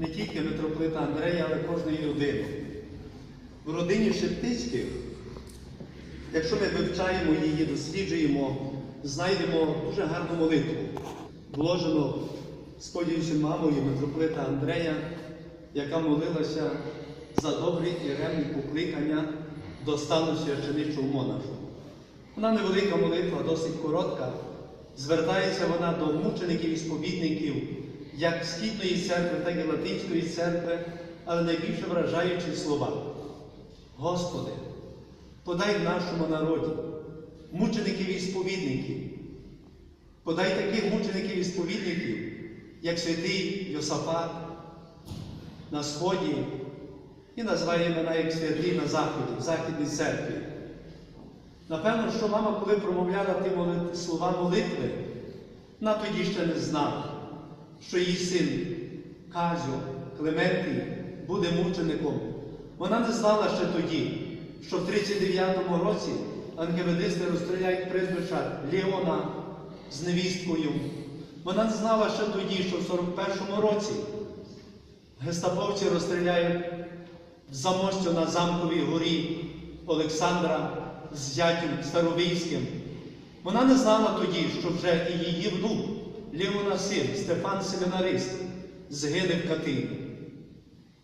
не тільки митрополита Андрея, але кожної людини. В родині Шептицьких, якщо ми вивчаємо її, досліджуємо, знайдемо дуже гарну молитву, вложену сподіваюся мамою митрополита Андрея, яка молилася за добрі і ревні покликання до стану священичого монашу. Вона невелика молитва, досить коротка. Звертається вона до мучеників і сповідників як Східної церкви, так і Латинської церкви, але найбільше вражаючі слова. Господи, подай нашому народі мучеників і сповідників, подай таких мучеників і сповідників, як святий Йосафат на Сході і називає імена як святий на Заході, в Західній церкві. Напевно, що мама, коли промовляла ті слова молитви, вона тоді ще не знала, що її син Казьо Клементій буде мучеником. Вона не знала ще тоді, що в 39-му році ангеведисти розстріляють призбича Леона з невісткою. Вона не знала ще тоді, що в 41-му році гестаповці розстріляють замостю на замковій горі Олександра з зятем Старовийським. Вона не знала тоді, що вже і її внук, Леона син, Стефан Семінарист, згине в Катині.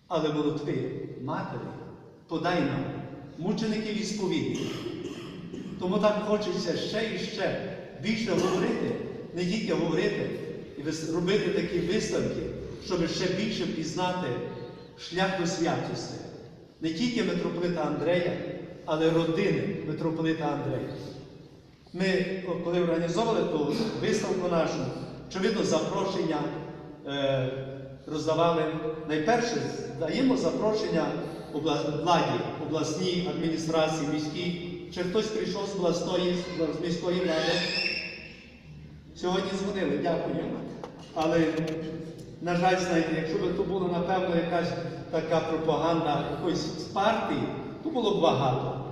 Але молитви матері подай нам мучеників і. Тому так хочеться ще і ще більше говорити, не тільки говорити, і робити такі виставки, щоб ще більше пізнати шлях до святості. Не тільки митрополита Андрея, але родини митрополита Андрея. Ми, коли організовували ту виставку нашу, очевидно, запрошення е, роздавали. Найперше даємо запрошення владі, обласній адміністрації, міській. Чи хтось прийшов з обласної, з міської влади? Сьогодні дзвонили, дякую. Але, на жаль, знаєте, якщо б то була, напевно, якась така пропаганда якоїсь з партії, то було б багато.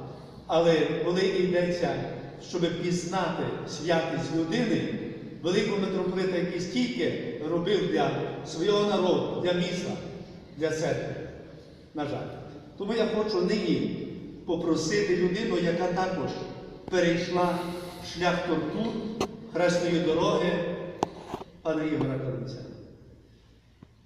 Але коли йдеться, щоб пізнати святість людини, великого митрополита, який стільки робив для свого народу, для міста, для церкви, на жаль. Тому я хочу нині попросити людину, яка також перейшла шлях тортур, хресної дороги, пана Ігора Каранця.